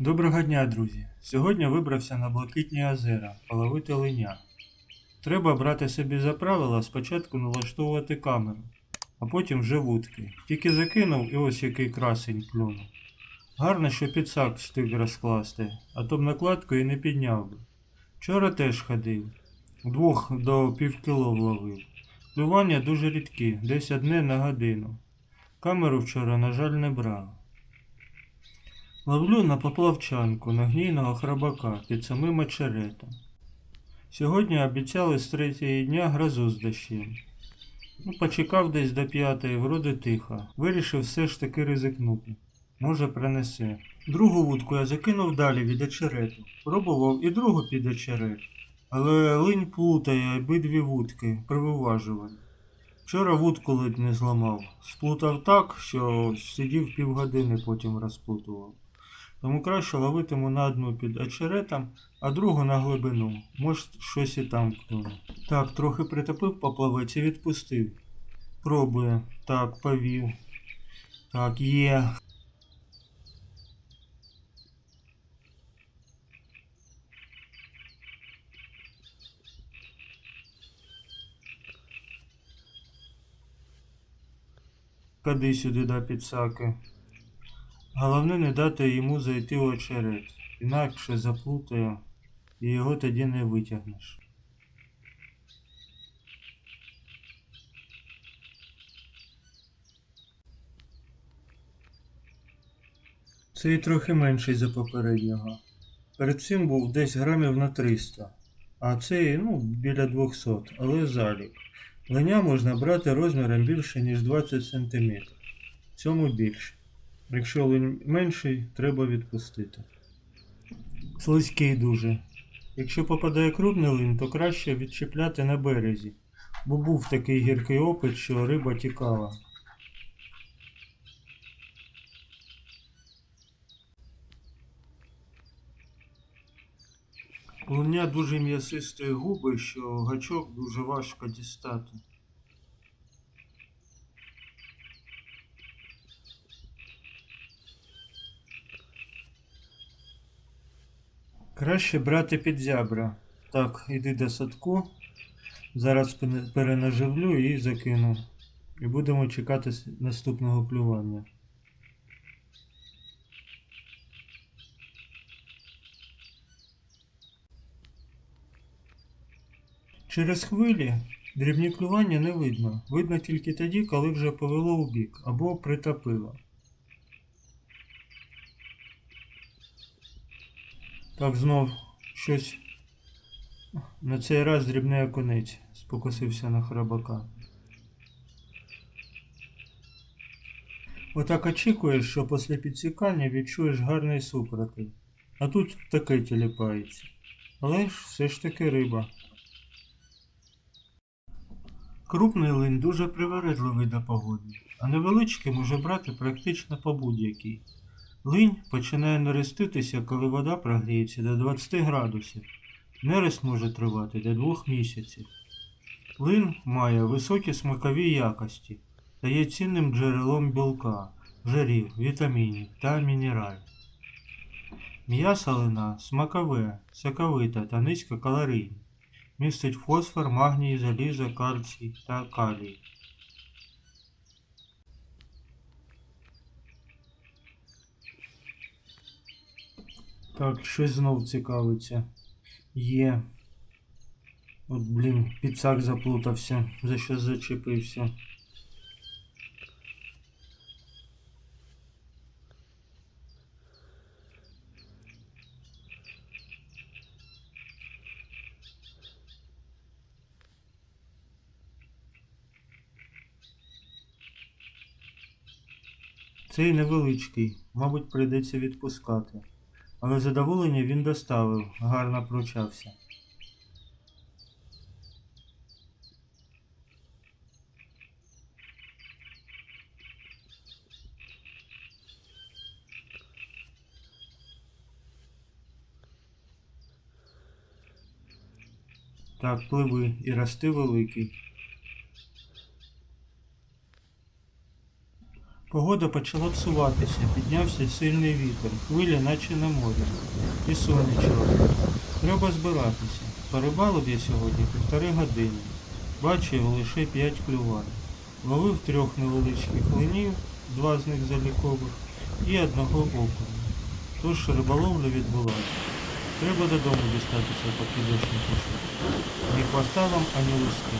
Доброго дня, друзі! Сьогодні вибрався на Блакитні озера половити линя. Треба брати собі за правило спочатку налаштовувати камеру, а потім вже вудки. Тільки закинув і ось який красень клюнув. Гарно, що підсак встиг розкласти, а то б накладку і не підняв би. Вчора теж ходив, двох до півкіло вловив. Клювання дуже рідкі, десь одне на годину. Камеру вчора, на жаль, не брав. Ловлю на поплавчанку на гнійного храбака під самим очеретом. Сьогодні обіцяли з третього дня грозу з дощем. Ну, почекав десь до п'ятої, вроде тихо. Вирішив все ж таки ризикнути. Може принесе. Другу вудку я закинув далі від очерету. Пробував і другу під очерет. Але линь плутає обидві вудки при. Вчора вудку ледь не зламав. Сплутав так, що сидів півгодини потім розплутував. Тому краще ловитиму на одну під очеретом, а другу на глибину. Може, щось і там клюне. Так, трохи притопив поплавець і відпустив. Пробує. Так, повів. Так, є. Ходи сюди до підсаки. Головне не дати йому зайти в очерет, інакше заплутає і його тоді не витягнеш. Цей трохи менший за попереднього. Перед цим був десь грамів на 300, а цей, ну, біля 200, але залік. Леня можна брати розміром більше, ніж 20 см. Цьому більше. Якщо линь менший, треба відпустити. Слизький дуже. Якщо попадає крупний линь, то краще відчіпляти на березі, бо був такий гіркий опит, що риба тікала. Луня дуже м'ясистої губи, що гачок дуже важко дістати. Краще брати під зябра. Так, іди до садку. Зараз перенаживлю і закину. І будемо чекати наступного плювання. Через хвилі дрібні клювання не видно. Видно тільки тоді, коли вже повело у бік або притопило. Так, знов щось. На цей раз дрібний окунець спокусився на храбака. Отак очікуєш, що після підсікання відчуєш гарний супротив. А тут таке тіліпається. Але ж все ж таки риба. Крупний линь дуже привередливий до погоди, а невеличкий може брати практично по будь-якій. Линь починає нереститися, коли вода прогріється до 20 градусів. Нерест може тривати до 2 місяців. Лин має високі смакові якості та є цінним джерелом білка, жирів, вітамінів та мінералів. М'ясо лина смакове, соковите та низькокалорійне. Містить фосфор, магній, залізо, кальцій та калій. Так, щось знов цікавиться. Є. От, блін, підсак заплутався, за що зачепився. Цей невеличкий, мабуть, прийдеться відпускати. Але задоволення він доставив, гарно пручався. Так, пливи і рости великий. Погода почала псуватися, піднявся сильний вітер, хвиля наче на морі. І сонечко. Треба збиратися. Порибалив я сьогодні півтори години. Бачив лише п'ять клювань. Ловив трьох невеличких линів, два з них залікових, і одного окуня. Тож риболовля відбулася. Треба додому дістатися, поки дощ не пішов. Ні хвоста вам, ані лиски.